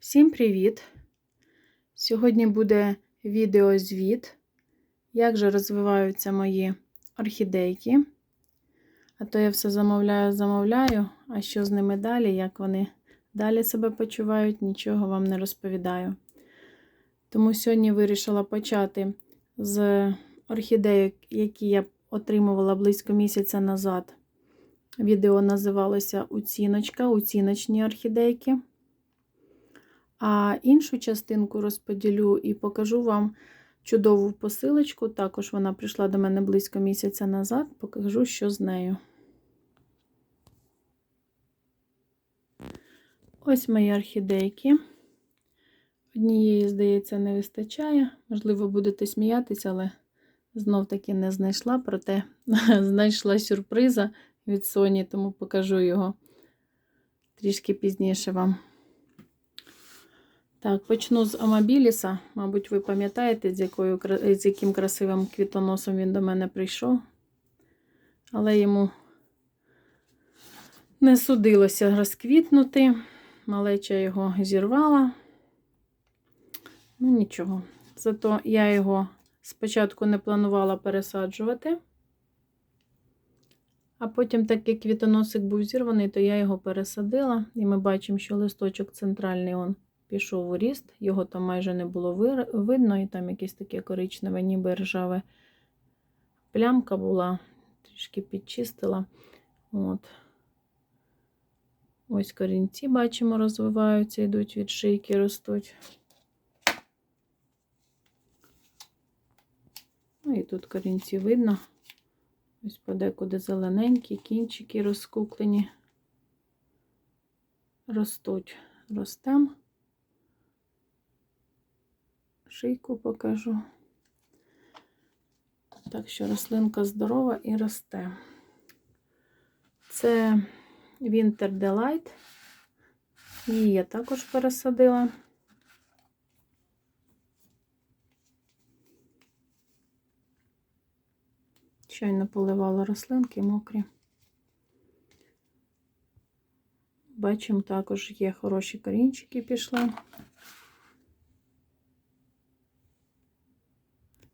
Всім привіт! Сьогодні буде відеозвіт, як же розвиваються мої орхідейки. А то я все замовляю, замовляю, а що з ними далі, як вони далі себе почувають, нічого вам не розповідаю. Тому сьогодні вирішила почати з орхідеїк, які я отримувала близько місяця назад. Відео називалося Уціночка, уціночні орхідейки. А іншу частинку розподілю і покажу вам чудову посилочку. Також вона прийшла до мене близько місяця назад. Покажу, що з нею. Ось мої орхідейки. Однієї, здається, не вистачає. Можливо, будете сміятися, але знов-таки не знайшла, проте знайшла сюрприза від Соні, тому покажу його трішки пізніше вам. Так, почну з Амабіліса. Мабуть, ви пам'ятаєте, з, якою, з яким красивим квітоносом він до мене прийшов. Але йому не судилося розквітнути. Малеча його зірвала. Ну, нічого. Зато я його спочатку не планувала пересаджувати. А потім, так як квітоносик був зірваний, то я його пересадила. І ми бачимо, що листочок центральний он пішов у ріст, його там майже не було видно, і там якесь таке коричневе, ніби ржаве плямка була, трішки підчистила. От. Ось корінці, бачимо, розвиваються, йдуть від шийки, ростуть. Ну і тут корінці видно. Ось подекуди зелененькі, кінчики розкуклені, ростуть, ростем. Шийку покажу. Так що рослинка здорова і росте. Це Winter Delight. Її я також пересадила. Щойно поливала рослинки мокрі. Бачимо, також є хороші корінчики пішли.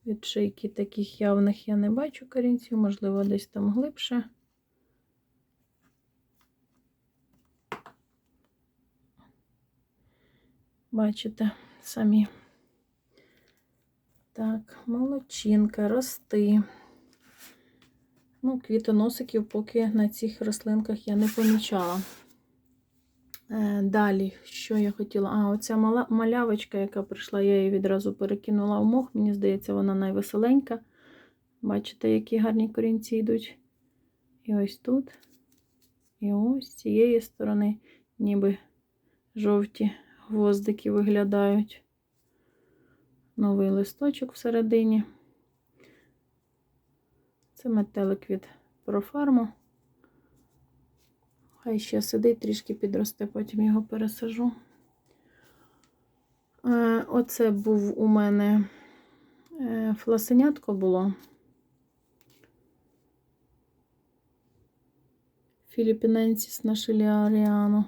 Від шийки таких явних я не бачу корінців, можливо, десь там глибше. Бачите, самі. Так, молодчинка, рости. Ну, квітоносиків поки на цих рослинках я не помічала. Е, далі, що я хотіла? А, оця мала, малявочка, яка прийшла, я її відразу перекинула в мох. Мені здається, вона найвеселенька. Бачите, які гарні корінці йдуть. І ось тут. І ось з цієї сторони, ніби жовті гвоздики виглядають. Новий листочок всередині. Це метелик від профарму. Хай ще сидить, трішки підросте, потім його пересажу. Е, оце був у мене е, фласенятко було. Філіпіненсіс на шиліаріану.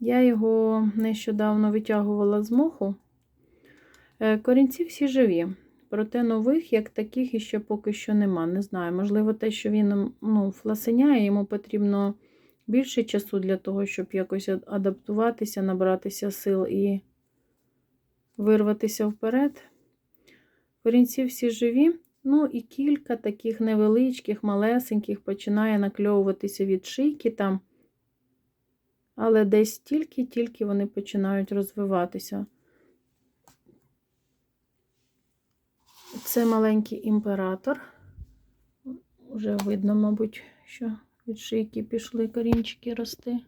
Я його нещодавно витягувала з моху. Е, корінці всі живі. Проте нових, як таких, іще поки що нема. Не знаю. Можливо, те, що він ну, фласеняє, йому потрібно більше часу для того, щоб якось адаптуватися, набратися сил і вирватися вперед. Корінці всі живі. Ну, і кілька таких невеличких, малесеньких починає накльовуватися від шийки там. Але десь тільки-тільки вони починають розвиватися. Це маленький імператор. Уже видно, мабуть, що від шийки пішли корінчики рости.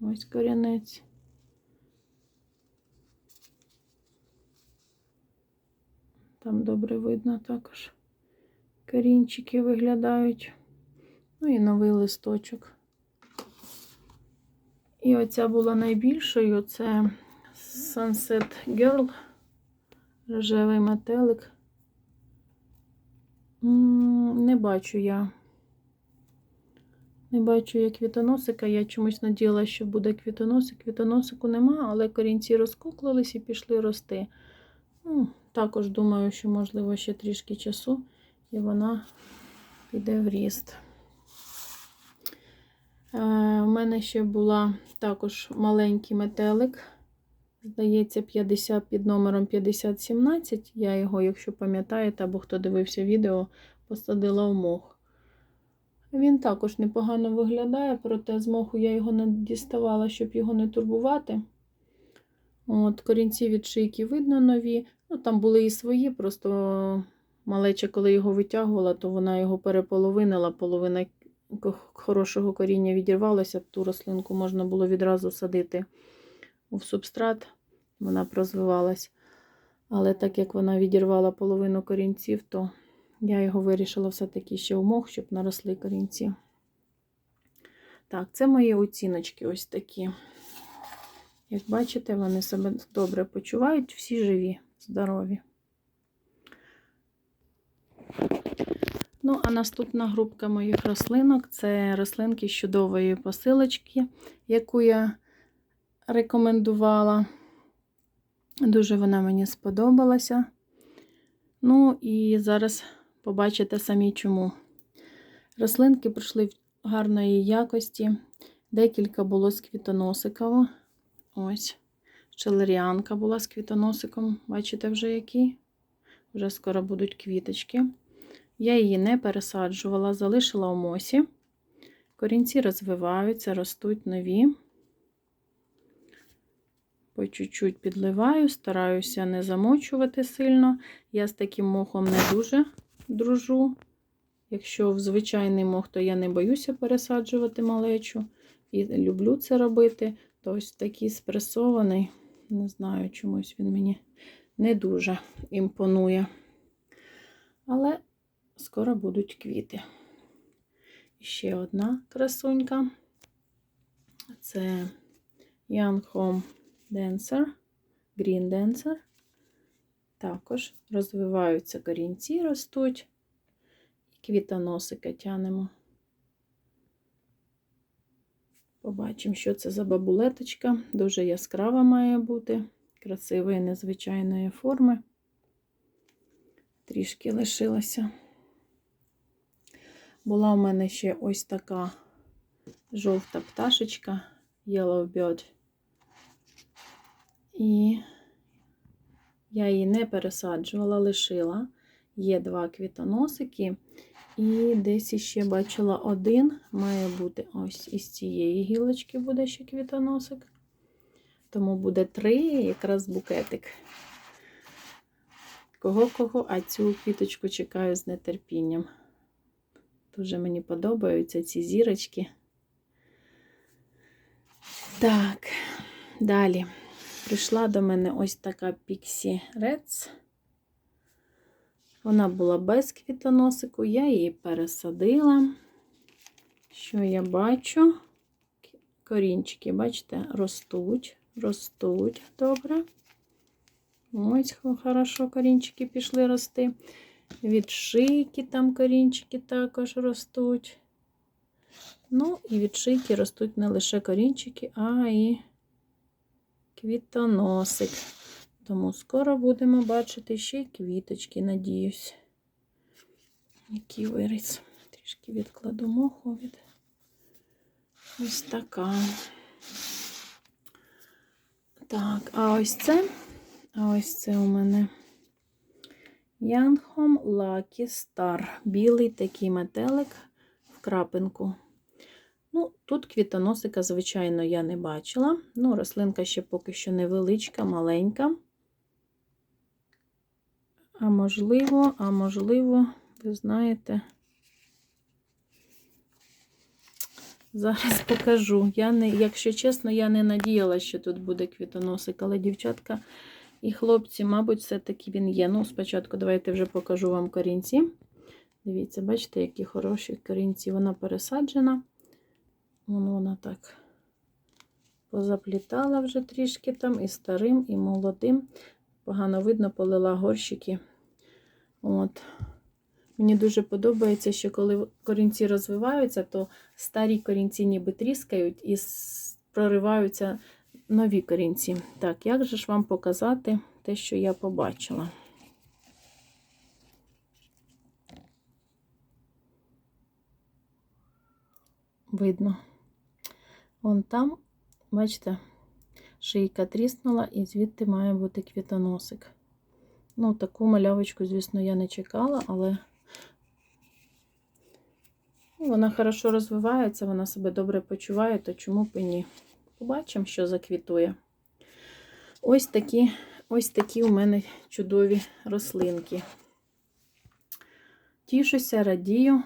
Ось корінець. Там добре видно також. Корінчики виглядають. Ну і новий листочок. І оця була найбільшою це Sunset Girl, рожевий метелик. Не бачу я. Не бачу я квітоносика. Я чомусь надіяла, що буде квітоносик. Квітоносику нема, але корінці розкуклились і пішли рости. Ну, також думаю, що, можливо, ще трішки часу, і вона піде в ріст. Е, У мене ще була також маленький метелик. Здається, 50 під номером 5017. Я його, якщо пам'ятаєте, або хто дивився відео, посадила в мох. Він також непогано виглядає, проте з моху я його не діставала, щоб його не турбувати. От, Корінці від шийки видно нові. Ну, Там були і свої, просто малеча, коли його витягувала, то вона його переполовинила, половина хорошого коріння відірвалася, ту рослинку можна було відразу садити в субстрат, вона б розвивалась. Але так як вона відірвала половину корінців, то я його вирішила все-таки ще в щоб наросли корінці. Так, це мої оціночки ось такі. Як бачите, вони себе добре почувають, всі живі, здорові. Ну, а наступна групка моїх рослинок це рослинки з чудової посилочки, яку я рекомендувала. Дуже вона мені сподобалася. Ну, і зараз побачите самі чому. Рослинки прийшли гарної якості. Декілька було з квітоносикова. Ось. Челеріанка була з квітоносиком. Бачите вже які? Вже скоро будуть квіточки. Я її не пересаджувала, залишила у мосі. Корінці розвиваються, ростуть нові. По чуть-чуть підливаю, стараюся не замочувати сильно. Я з таким мохом не дуже дружу. Якщо в звичайний мох, то я не боюся пересаджувати малечу. І люблю це робити. То ось такий спресований, не знаю, чомусь він мені не дуже імпонує. Але скоро будуть квіти. І ще одна красунька. Це Young Home Dancer, Green Dancer. Також розвиваються корінці, ростуть. І квітоносика тянемо. Побачимо, що це за бабулеточка. Дуже яскрава має бути, красивої незвичайної форми. Трішки лишилася. Була у мене ще ось така жовта пташечка Yellow Bird. І я її не пересаджувала, лишила. Є два квітоносики. І десь іще бачила один, має бути ось із цієї гілочки буде ще квітоносик. Тому буде три, якраз букетик. Кого-кого, а цю квіточку чекаю з нетерпінням. Дуже мені подобаються ці зірочки. Так, далі. Прийшла до мене ось така Pixie Reds. Вона була без квітоносику, я її пересадила. Що я бачу? Корінчики, бачите, ростуть, ростуть добре. Ось, хорошо, корінчики пішли рости. Від шийки там корінчики також ростуть. Ну, і від шийки ростуть не лише корінчики, а і квітоносик. Тому скоро будемо бачити ще й квіточки, надіюсь. Який виріс. Трішки відкладу моху від ось така. Так, а ось це, а ось це у мене Янхом Lucky Star. Білий такий метелик в крапинку. Ну, тут квітоносика, звичайно, я не бачила. Ну, рослинка ще поки що невеличка, маленька. А можливо, а можливо, ви знаєте, зараз покажу. Я не, якщо чесно, я не надіяла, що тут буде квітоносик, але дівчатка і хлопці, мабуть, все-таки він є. Ну, спочатку давайте вже покажу вам корінці. Дивіться, бачите, які хороші корінці. Вона пересаджена. Вон вона так позаплітала вже трішки там і старим, і молодим. Погано видно, полила горщики. От. Мені дуже подобається, що коли корінці розвиваються, то старі корінці ніби тріскають і прориваються нові корінці. Так, як же ж вам показати те, що я побачила? Видно. Вон там, бачите, шийка тріснула, і звідти має бути квітоносик. Ну, таку малявочку, звісно, я не чекала, але вона хорошо розвивається, вона себе добре почуває, то чому б і ні? Побачимо, що заквітує. Ось такі, ось такі у мене чудові рослинки. Тішуся, радію.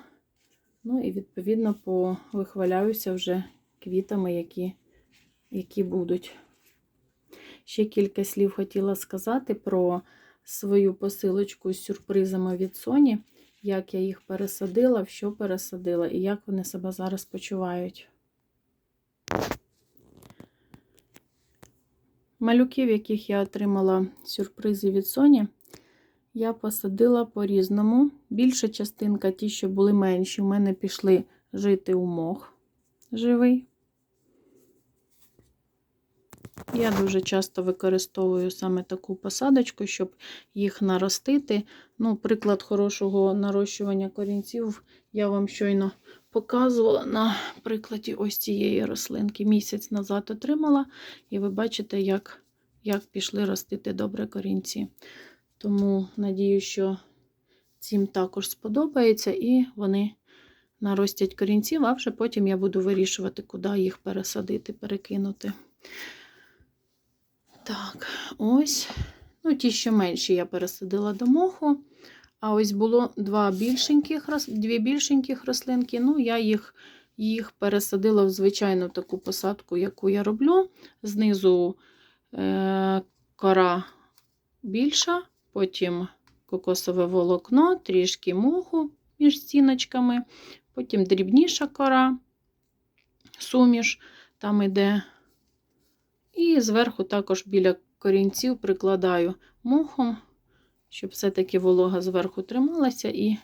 Ну і відповідно повихваляюся вже квітами, які, які будуть. Ще кілька слів хотіла сказати про свою посилочку з сюрпризами від Sony, як я їх пересадила, в що пересадила і як вони себе зараз почувають. Малюків, яких я отримала сюрпризи від Sony, я посадила по-різному. Більша частинка, ті, що були менші, у мене пішли жити у мох живий. Я дуже часто використовую саме таку посадочку, щоб їх наростити. Ну, приклад хорошого нарощування корінців я вам щойно показувала на прикладі ось цієї рослинки. Місяць назад отримала, і ви бачите, як, як пішли ростити добре корінці. Тому надію, що цим також сподобається, і вони наростять корінців, а вже потім я буду вирішувати, куди їх пересадити, перекинути. Так, ось. Ну, ті, що менші, я пересадила до моху. А ось було два більшеньких, дві більшеньких рослинки. Ну, я їх, їх пересадила в звичайну таку посадку, яку я роблю. Знизу е- кора більша, потім кокосове волокно, трішки моху між стіночками, потім дрібніша кора, суміш, там іде. І зверху також біля корінців прикладаю мохом, щоб все-таки волога зверху трималася і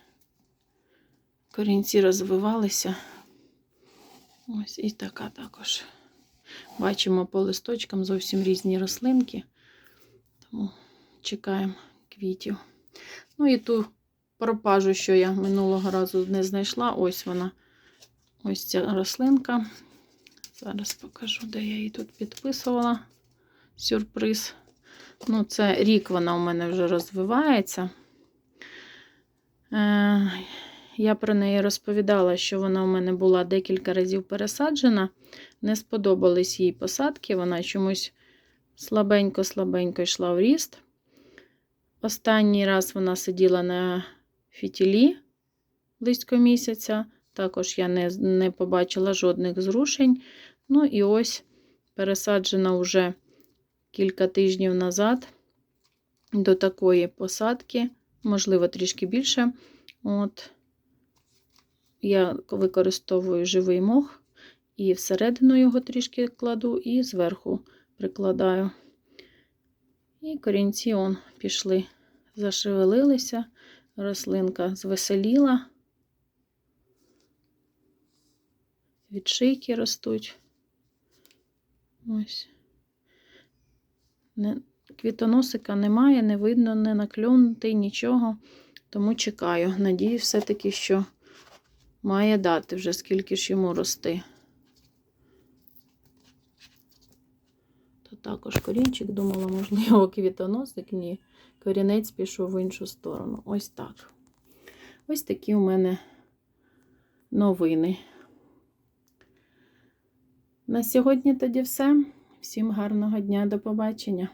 корінці розвивалися. Ось і така також. Бачимо по листочкам зовсім різні рослинки, тому чекаємо квітів. Ну і ту пропажу, що я минулого разу не знайшла, ось вона, ось ця рослинка. Зараз покажу, де я її тут підписувала. Сюрприз. Ну, це рік вона у мене вже розвивається. Е, я про неї розповідала, що вона у мене була декілька разів пересаджена. Не сподобались їй посадки, вона чомусь слабенько-слабенько йшла в ріст. Останній раз вона сиділа на фітілі близько місяця. Також я не, не побачила жодних зрушень. Ну і ось пересаджена вже кілька тижнів назад до такої посадки, можливо, трішки більше. От я використовую живий мох, і всередину його трішки кладу, і зверху прикладаю. І корінці он пішли, зашевелилися, рослинка звеселіла, від шийки ростуть. Ось. Квітоносика немає, не видно, не наклюнутий, нічого. Тому чекаю. Надію, все-таки, що має дати вже скільки ж йому рости. То також корінчик, думала, можливо, квітоносик, ні. Корінець пішов в іншу сторону. Ось так. Ось такі у мене новини. На сьогодні тоді все. Всім гарного дня, до побачення!